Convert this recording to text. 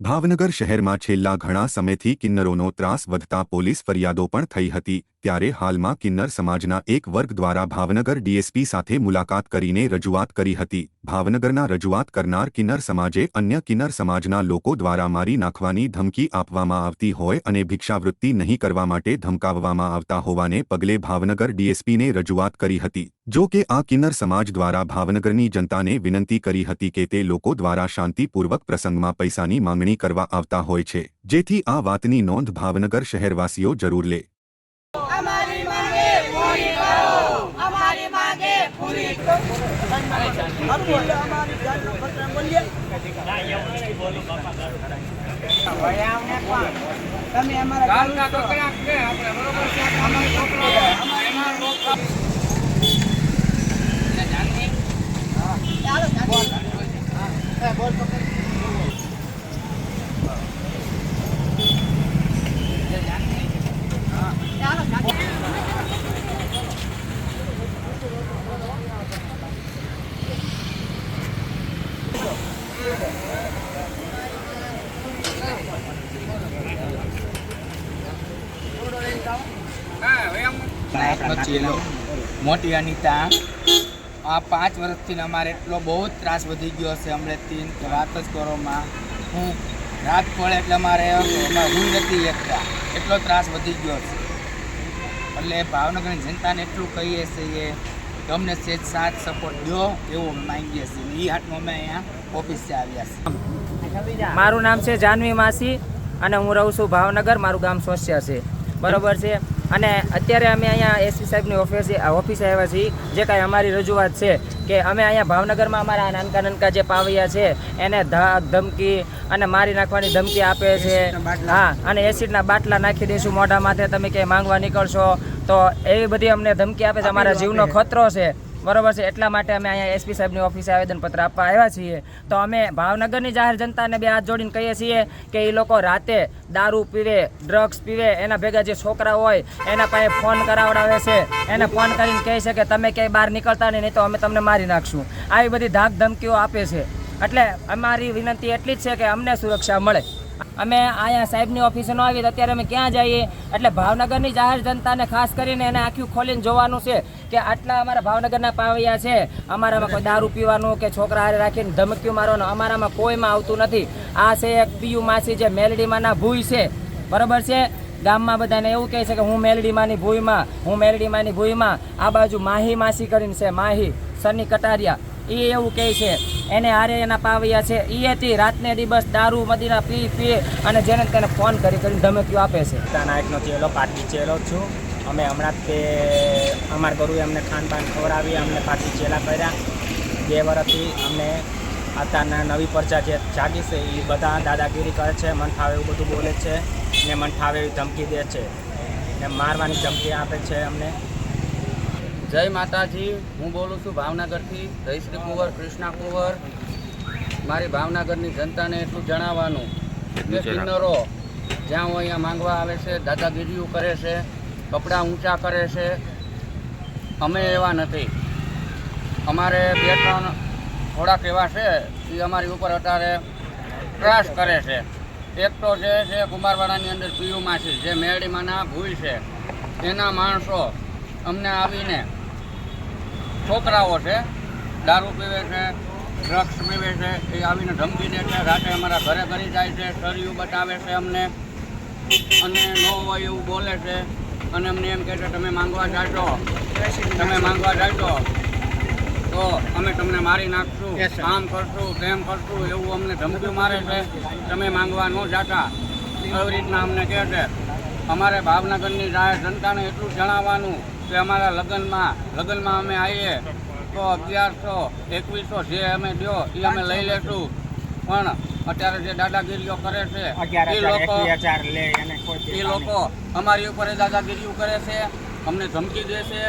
ભાવનગર શહેરમાં છેલ્લા ઘણા સમયથી કિન્નરોનો ત્રાસ વધતા પોલીસ ફરિયાદો પણ થઈ હતી, ત્યારે હાલમાં કિન્નર સમાજના એક વર્ગ દ્વારા ભાવનગર ડીએસપી સાથે મુલાકાત કરીને રજૂઆત કરી હતી. ભાવનગરના રજૂઆત કરનાર કિન્નર સમાજે અન્ય કિન્નર સમાજના લોકો દ્વારા મારી નાખવાની ધમકી આપવામાં આવતી હોય અને ભિક્ષાવૃત્તિ નહીં કરવા માટે ધમકાવવામાં આવતા હોવાને પગલે ભાવનગર ડીએસપીને રજૂઆત કરી હતી. જો કે આ કિન્નર સમાજ દ્વારા ભાવનગરની જનતાને વિનંતી કરી હતી કે તે લોકો દ્વારા શાંતિપૂર્વક પ્રસંગમાં પૈસાની માંગણી કરવા આવતા હોય છે. જેથી આ વાતની નોંધ ભાવનગર શહેરવાસીઓ જરૂર લે. અમારી માંગે પૂરી કરો. અમારી માંગે પૂરી કરો. તમે અમારા મોટી અનિતા, આ પાંચ વર્ષથી અમારે એટલો બહુ જ ત્રાસ વધી ગયો છે હમણાંથી કે વાત જ કરોમાં હું રાત પડે એટલે અમારે હું નથી એકતા. એટલો ત્રાસ વધી ગયો છે. એટલે ભાવનગરની જનતાને એટલું કહીએ છીએ કે અમને સેજ સાથ સપોર્ટ દો એવું માંગીએ છીએ. એ હાટમાં અમે અહીંયા ઓફિસે આવ્યા છીએ. મારું નામ છે જાનવી માસી અને હું રહું છું ભાવનગર. મારું ગામ સોસ્યા છે. બરોબર છે. અને અત્યારે અમે અહીંયા એસપી સાહેબની ઓફિસે ઓફિસે આવ્યા છીએ. જે કાંઈ અમારી રજૂઆત છે કે અમે અહીંયા ભાવનગરમાં અમારા નાનકા નાનકા જે પાવૈયા છે એને ધાક ધમકી અને મારી નાખવાની ધમકી આપે છે. હા અને એસિડના બાટલા નાખી દઈશું મોઢા માથે. તમે ક્યાંય માંગવા નીકળશો તો એવી બધી અમને ધમકી આપે છે. અમારા જીવનો ખતરો છે. બરોબર છે. એટલા માટે અમે અહીંયા એસપી સાહેબની ઓફિસે આવેદનપત્ર આપવા આવ્યા છીએ. તો અમે ભાવનગરની જાહેર જનતાને બે હાથ જોડીને કહીએ છીએ કે એ લોકો રાતે દારૂ પીવે ડ્રગ્સ પીવે, એના ભેગા જે છોકરા હોય, એના પાસે ફોન કરાવડાવે છે. એને ફોન કરીને કહે છે કે તમે ક્યાંય બહાર નીકળતા નહીં તો અમે તમને મારી નાખશું. આવી બધી ધાક ધમકીઓ આપે છે. એટલે અમારી વિનંતી એટલી જ છે કે અમને સુરક્ષા મળે. અમે અહીંયા સાહેબની ઓફિસે ન આવીએ અત્યારે અમે ક્યાં જઈએ? એટલે ભાવનગરની જાહેર જનતાને ખાસ કરીને એને આખી ખોલીને જોવાનું છે કે આટલા અમારા ભાવનગરના પાવૈયા છે. અમારામાં કોઈ દારૂ પીવાનું કે છોકરા હારે રાખીને ધમકીઓ મારવાનું અમારામાં કોઈમાં આવતું નથી. આ છે એક પીયુ માસી જે મેલડીમાંના ભૂઈ છે. બરાબર છે? ગામમાં બધાને એવું કહે છે કે હું મેલડીમાંની ભૂઈમાં, હું મેલડીમાંની ભૂઈમાં. આ બાજુ માહી માસી કરીને છે, માહી. સની કટારિયા. એ એવું કહે છે, એને હારે એના પાવૈયા છે. એ હતી, રાતને દિવસ દારૂ, મદીના પી પી, અને જેને તેને ફોન કરી કરીને ધમકીઓ આપે છે. નાયકનો ચેલો પાટી ચેલો છું. અમે હમણાં જ તે, અમારા ગુરુએ અમને ખાનપાન ખવડાવી, અમને પાટી ચેલા કર્યા. બે વર્ષથી અમને અત્યારના નવી પરચા જે જાગી છે એ બધા દાદાગીરી કરે છે, મન ફાવે એવું બધું બોલે છે, ને મન ફાવે એવી ધમકી દે છે. ને મારવાની ધમકી આપે છે અમને. જય માતાજી હું બોલું છું ભાવનગરથી. જયશ્રી કુંવર કૃષ્ણા કુંવર. મારી ભાવનગરની જનતાને એટલું જણાવવાનું કે કિન્નરો જ્યાં હું અહીંયા માંગવા આવે છે દાદાગીરીઓ કરે છે કપડાં ઊંચા કરે છે અમે એવા નથી. અમારે બે ત્રણ થોડાક એવા છે એ અમારી ઉપર અત્યારે ત્રાસ કરે છે. એક તો જે છે કુમારવાડાની અંદર પીયુમાં છે જે મેળીમાંના ભૂલ છે. એના માણસો અમને આવીને છોકરાઓ છે દારૂ પીવે છે ડ્રગ્સ પીવે છે એ આવીને ધમકી દે છે રાતે અમારા ઘરે કરી જાય છે સરિયું બતાવે છે અમને. અને ન હોય એવું બોલે છે. અને અમને એમ કહે છે તમે માંગવા જાજો. તમે માંગવા જાજો. તો અમે તમને મારી નાખશું કામ કરશું તેમ કરશું એવું અમને ધમકી મારે છે. તમે માંગવા ન જાતા. એવી રીતના અમને કહે છે. અમારે ભાવનગરની જાહેર જનતાને એટલું જણાવવાનું કે અમારા લગ્નમાં લગ્નમાં અમે આવીએ તો અગિયારસો એકવીસો જે અમે દો એ અમે લઈ લેશું. પણ અત્યારે જે દાદાગીરીઓ કરે છે એ લોકો એ લોકો અમારી ઉપર દાદાગીરીઓ કરે છે અમને ધમકી દે છે.